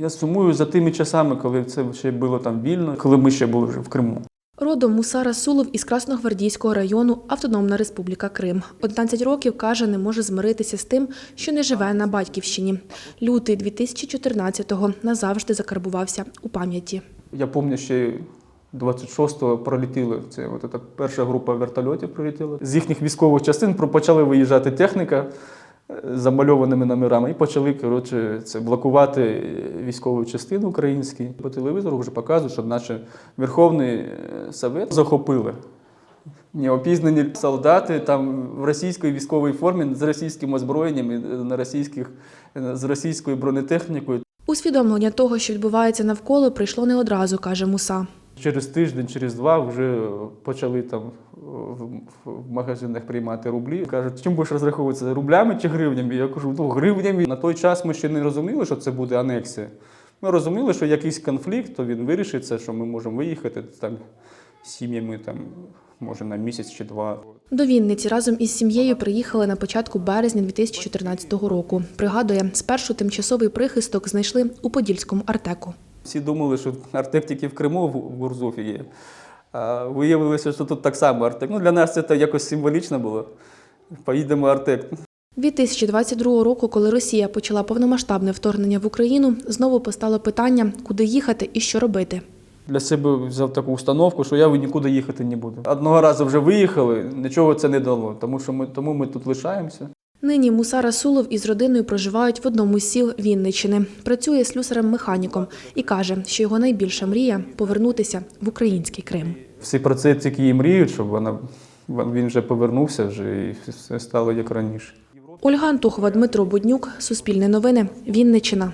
Я сумую за тими часами, коли це ще було там вільно, коли ми ще були вже в Криму. Родом Муса Расулов із Красногвардійського району Автономна Республіка Крим. 11 років, каже, не може змиритися з тим, що не живе на батьківщині. Лютий 2014-го назавжди закарбувався у пам'яті. Я пам'ятаю, ще 26-го пролетіли. Це от перша група вертольотів прилетіла. З їхніх військових частин почали виїжджати техніка замальованими номерами і почали коротше, це блокувати військову частину українські. По телевізору вже показують, що наш Верховний е, Совет захопили. Неопізнані солдати там в російській військовій формі з російським озброєнням, і на російських, з російською бронетехнікою. Усвідомлення того, що відбувається навколо, прийшло не одразу, каже Муса. Через тиждень, через два вже почали там в, в магазинах приймати рублі. Кажуть, чим будеш розраховуватися рублями чи гривнями? Я кажу, ну гривнями. На той час ми ще не розуміли, що це буде анексія. Ми розуміли, що якийсь конфлікт, то він вирішиться, що ми можемо виїхати там сім'ями, там, може на місяць чи два. До Вінниці разом із сім'єю приїхали на початку березня 2014 року. Пригадує, спершу тимчасовий прихисток знайшли у Подільському Артеку. Всі думали, що Артек тільки в Криму в Гурзуфі є. А виявилося, що тут так само Артек. Ну, для нас це якось символічно було. Поїдемо Артек. 2022 року, коли Росія почала повномасштабне вторгнення в Україну, знову постало питання, куди їхати і що робити. Для себе взяв таку установку, що я нікуди їхати не буду. Одного разу вже виїхали, нічого це не дало, тому що ми тому ми тут лишаємося. Нині Муса Расулов із родиною проживають в одному з сіл Вінничини. Працює слюсарем-механіком і каже, що його найбільша мрія повернутися в український Крим. Всі про це тільки і мріють, щоб вона він вже повернувся вже і все стало як раніше. Ольга Антухова, Дмитро Буднюк, Суспільне новини, Вінниччина.